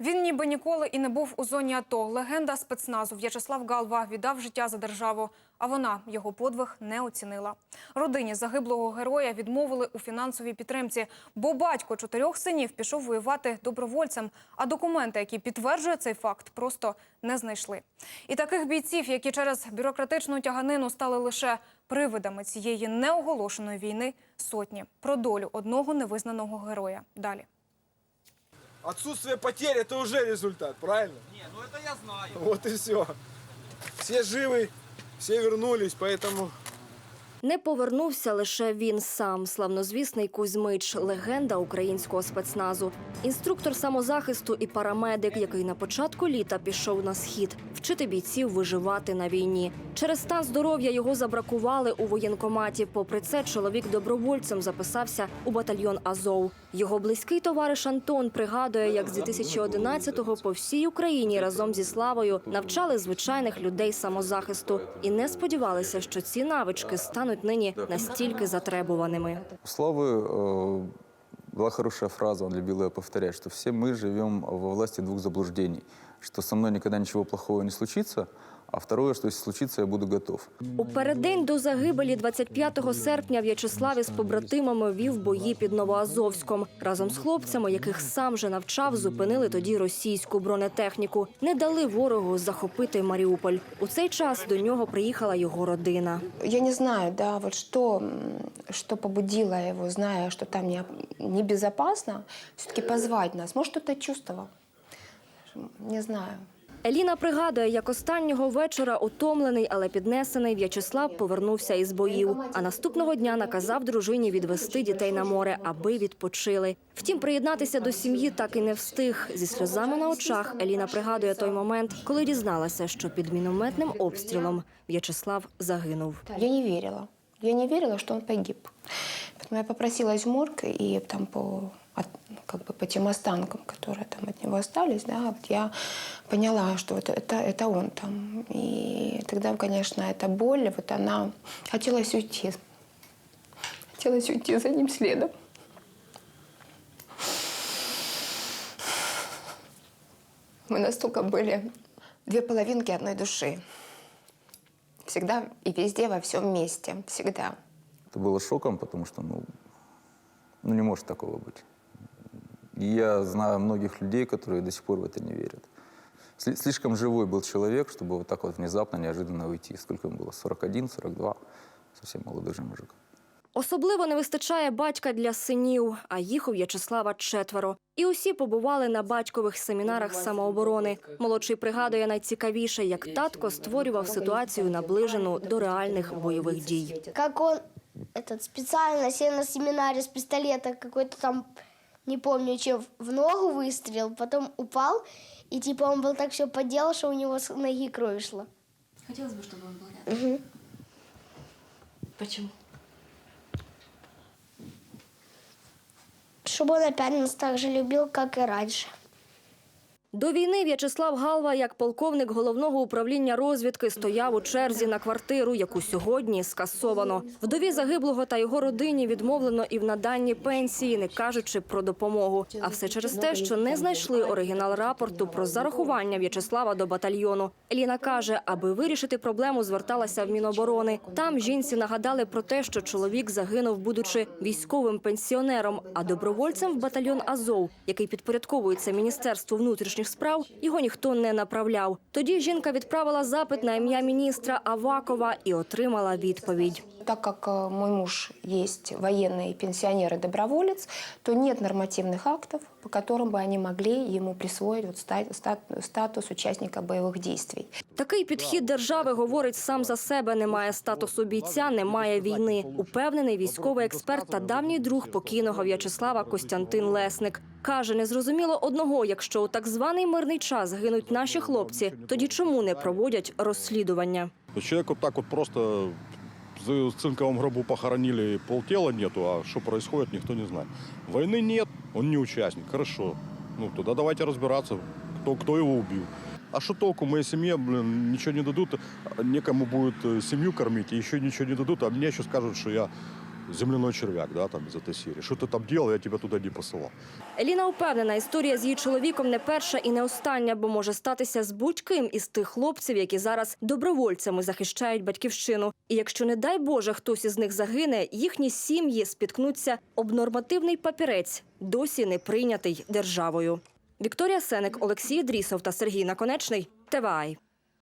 Він ніби ніколи і не був у зоні АТО. Легенда спецназу В'ячеслав Галва віддав життя за державу, а вона його подвиг не оцінила. Родині загиблого героя відмовили у фінансовій підтримці, бо батько чотирьох синів пішов воювати добровольцем, а документи, які підтверджують цей факт, просто не знайшли. І таких бійців, які через бюрократичну тяганину стали лише привидами цієї неоголошеної війни, сотні. Про долю одного невизнаного героя. Далі. Отсутствие потерь это уже результат, правильно? Не, ну это я знаю. Вот и все. Все живы, все вернулись, поэтому не повернувся лише він сам, славнозвісний Кузьмич, легенда українського спецназу, інструктор самозахисту і парамедик, який на початку літа пішов на схід вчити бійців виживати на війні. Через стан здоров'я його забракували у воєнкоматі. Попри це, чоловік добровольцем записався у батальйон Азов. Його близький товариш Антон пригадує, як з 2011-го по всій Україні разом зі славою навчали звичайних людей самозахисту і не сподівалися, що ці навички стануть нині настільки затребуваними. У Славы э, была хорошая фраза, он любил ее повторять, что все мы живем во власти двух заблуждений, что со мной никогда ничего плохого не случится, а второе, что если случится, я буду готов. У переддень до загибелі 25 серпня В'ячеслав із побратимами вів бої під Новоазовськом. Разом з хлопцями, яких сам же навчав, зупинили тоді російську бронетехніку. Не дали ворогу захопити Маріуполь. У цей час до нього приїхала його родина. Я не знаю, да, вот что, м, что побудило его, зная, что там не, небезопасно, все-таки позвать нас. Может, что-то чувствовал. Не знаю. Еліна пригадує, як останнього вечора утомлений, але піднесений В'ячеслав повернувся із боїв. А наступного дня наказав дружині відвести дітей на море, аби відпочили. Втім, приєднатися до сім'ї так і не встиг. Зі сльозами на очах Еліна пригадує той момент, коли дізналася, що під мінометним обстрілом В'ячеслав загинув. Я не верила. Я не верила, что он погиб. Поэтому я попросилась в морг, и там по, от- как бы по тем останкам, которые там от него остались, да, вот я поняла, что вот это, это он там. И тогда, конечно, эта боль, вот она хотелось уйти. Хотелось уйти за ним следом. Мы настолько были две половинки одной души. Всегда и везде, во всем месте. Всегда. Это было шоком, потому что, ну, ну не может такого быть. И я знаю многих людей, которые до сих пор в это не верят. Сли- Слишком живой был человек, чтобы вот так вот внезапно, неожиданно уйти. Сколько ему было? 41, 42? Совсем молодой же мужик. Особливо не вистачає батька для синів, а їх у В'ячеслава четверо. І усі побували на батькових семінарах самооборони. Молодший пригадує найцікавіше, як татко створював ситуацію наближену до реальних бойових дій. как он этот специально сел на семинаре с пистолета какой-то там, не помню, чем, в ногу выстрелил, потом упал, и типа он был так все поделал, что у него с ноги кровь шла. Хотілося б, щоб він був рядом. Чому? Чтобы он опять нас так же любил, как и раньше. До війни В'ячеслав Галва, як полковник головного управління розвідки, стояв у черзі на квартиру, яку сьогодні скасовано. Вдові загиблого та його родині відмовлено і в наданні пенсії, не кажучи про допомогу. А все через те, що не знайшли оригінал рапорту про зарахування В'ячеслава до батальйону. Еліна каже, аби вирішити проблему, зверталася в Міноборони. Там жінці нагадали про те, що чоловік загинув, будучи військовим пенсіонером, а добровольцем в батальйон Азов, який підпорядковується Міністерству внутрішніх справ, його ніхто не направляв. Тоді жінка відправила запит на ім'я міністра Авакова і отримала відповідь. Так как э, мой муж есть военный пенсионер и доброволец, то нет нормативных актов, по которым бы они могли ему присвоить вот ста- стат- статус участника боевых действий. Такий підхід держави говорить сам за себе. Немає статусу бійця, немає війни. Упевнений військовий експерт та давній друг покійного В'ячеслава Костянтин Лесник каже: незрозуміло одного, якщо у так званий мирний час гинуть наші хлопці, тоді чому не проводять розслідування? То Человек вот так вот просто в цинковом гробу похоронили, полтела нету, а что происходит, никто не знает. Войны нет, он не участник, хорошо. Ну, тогда давайте разбираться, кто, кто его убил. А что толку моей семье, блин, ничего не дадут, некому будет э, семью кормить, и еще ничего не дадут, а мне еще скажут, что я земляной червяк, да, там из этой серии. Что ты там делал, я тебя туда не посылал. Еліна впевнена, історія з її чоловіком не перша і не остання, бо може статися з будь-ким із тих хлопців, які зараз добровольцями захищають батьківщину. І якщо, не дай Боже, хтось із них загине, їхні сім'ї спіткнуться об нормативний папірець, досі не прийнятий державою. Вікторія Сеник, Олексій Дрісов та Сергій Наконечний. ТВАЙ.